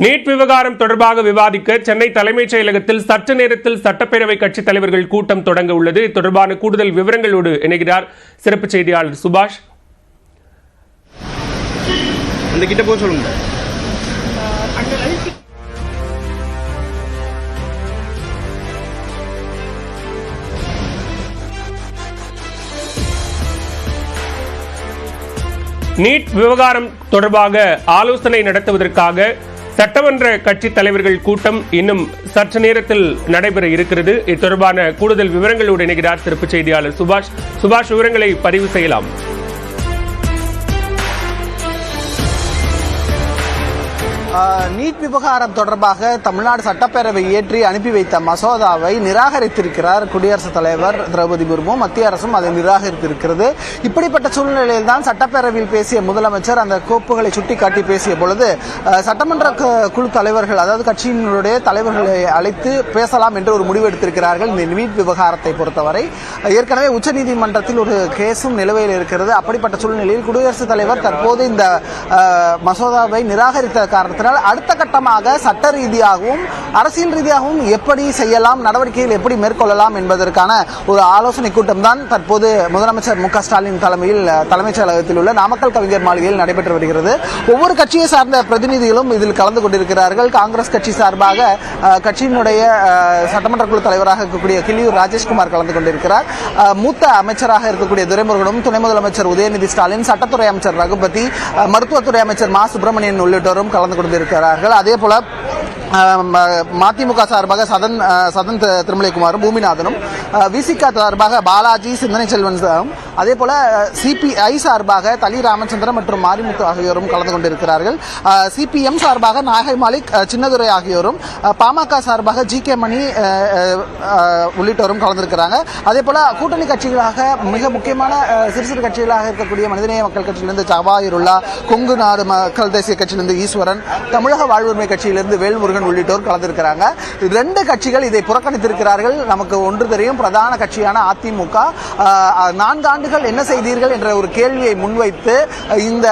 NEET விவகாரம் தொடர்பாக விவாதிக்க சென்னை தலைமைச் செயலகத்தில் சற்று நேரத்தில் சட்டப்பேரவை கட்சித் தலைவர்கள் கூட்டம் தொடங்க உள்ளது. இது தொடர்பான கூடுதல் விவரங்களோடு இணைகிறார் சிறப்பு செய்தியாளர் சுபாஷ். கிட்ட சொல்லுங்க. நீட் விவகாரம் தொடர்பாக ஆலோசனை நடத்துவதற்காக சட்டமன்ற கட்சித் தலைவர்கள் கூட்டம் இன்னும் சற்று நேரத்தில் நடைபெற இருக்கிறது. இது தொடர்பான கூடுதல் விவரங்களோடு இணைகிறார் சிறப்பு செய்தியாளர் சுபாஷ். சுபாஷ் விவரங்களை பதிவு செய்யலாம். நீட் விவகாரம் தொடர்பாக தமிழ்நாடு சட்டப்பேரவை இயற்றி அனுப்பி வைத்த மசோதாவை நிராகரித்திருக்கிறார் குடியரசுத் தலைவர் திரௌபதி முர்மு. மத்திய அரசும் அதை நிராகரித்திருக்கிறது. இப்படிப்பட்ட சூழ்நிலையில் தான் சட்டப்பேரவையில் பேசிய முதலமைச்சர் அந்த கோப்புகளை சுட்டிக்காட்டி பேசிய பொழுது சட்டமன்ற குழு தலைவர்கள் அதாவது கட்சியினுடைய தலைவர்களை அழைத்து பேசலாம் என்று ஒரு முடிவு எடுத்திருக்கிறார்கள். இந்த நீட் விவகாரத்தை பொறுத்தவரை ஏற்கனவே உச்சநீதிமன்றத்தில் ஒரு கேஸும் நிலுவையில் இருக்கிறது. அப்படிப்பட்ட சூழ்நிலையில் குடியரசுத் தலைவர் தற்போது இந்த மசோதாவை நிராகரித்த அதனால் அடுத்த கட்டமாக சட்ட ரீதியாகவும் அரசியல் ரீதியாகவும் எப்படி செய்யலாம் நடவடிக்கைகள் எப்படி மேற்கொள்ளலாம் என்பதற்கான ஒரு ஆலோசனை கூட்டம் தான் தற்போது முதலமைச்சர் மு ஸ்டாலின் தலைமையில் தலைமைச் செயலகத்தில் உள்ள நாமக்கல் கவிஞர் மாளிகையில் நடைபெற்று வருகிறது. ஒவ்வொரு கட்சியை சார்ந்த பிரதிநிதிகளும் இதில் கலந்து கொண்டிருக்கிறார்கள். காங்கிரஸ் கட்சி சார்பாக கட்சியினுடைய சட்டமன்ற குழு தலைவராக இருக்கக்கூடிய கிளியூர் ராஜேஷ்குமார் கலந்து கொண்டிருக்கிறார். மூத்த அமைச்சராக இருக்கக்கூடிய துரைமுருகனும் துணை முதலமைச்சர் உதயநிதி ஸ்டாலின் சட்டத்துறை அமைச்சர் ரகுபதி மருத்துவத்துறை அமைச்சர் மா சுப்பிரமணியன் உள்ளிட்டோரும் கலந்து கொண்டிருக்கிறார்கள். அதே போல மதிமுக சார்பாக சதன் சதன் திருமலைக்குமாரும் பூமிநாதனும் விசிகா சார்பாக பாலாஜி சிந்தனை செல்வன் அதே போல சிபிஐ சார்பாக தலி ராமச்சந்திரன் மற்றும் மாரிமுத்து ஆகியோரும் கலந்து கொண்டிருக்கிறார்கள். சிபிஎம் சார்பாக நாகை மாலிக் சின்னதுரை ஆகியோரும் பாமக சார்பாக ஜி கே மணி உள்ளிட்டோரும் கலந்திருக்கிறாங்க. அதே போல கூட்டணி கட்சிகளாக மிக முக்கியமான சிறு சிறு கட்சிகளாக இருக்கக்கூடிய மனிதநேய மக்கள் கட்சியிலிருந்து ஜவாயிருல்லா கொங்கு நாடு மக்கள் தேசிய கட்சியிலிருந்து ஈஸ்வரன் தமிழக வாழ்வுரிமை கட்சியிலிருந்து வேல்முருகன் உள்ளிட்டோர் கலந்திருக்கிறாங்க. ரெண்டு கட்சிகள் இதை புறக்கணித்திருக்கிறார்கள். நமக்கு ஒன்று தெரியும் பிரதான கட்சியான அதிமுக. நான்கு ஆண்டுகள் என்ன செய்தீர்கள் என்ற ஒரு கேள்வியை முன்வைத்து இந்த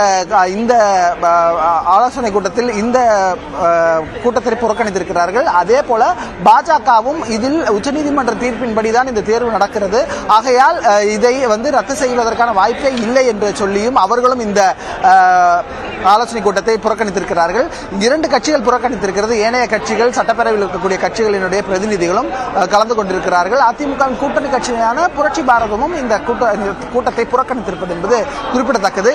இந்த ஆலோசனை கூட்டத்தில் இந்த கூட்டத்தை புறக்கணித்திருக்கிறார்கள். அதே போல பாஜகவும் இதில் உச்சநீதிமன்ற தீர்ப்பின்படி தான் இந்த தேர்வு நடக்கிறது. ஆகையால் இதை வந்து ரத்து செய்வதற்கான வாய்ப்பே இல்லை என்று சொல்லியும் அவர்களும் இந்த ஆலோசனை கூட்டத்தை புறக்கணித்திருக்கிறார்கள். இரண்டு கட்சிகள் புறக்கணித்திருக்கிறது. ஏனைய கட்சிகள் சட்டப்பேரவையில் இருக்கக்கூடிய கட்சிகளினுடைய பிரதிநிதிகளும் கலந்து கொண்டிருக்கிறார்கள். அதிமுக கூட்டணி கட்சியான புரட்சி பாரதமும் இந்த கூட்ட இந்த கூட்டத்தை புறக்கணித்திருப்பது என்பது குறிப்பிடத்தக்கது.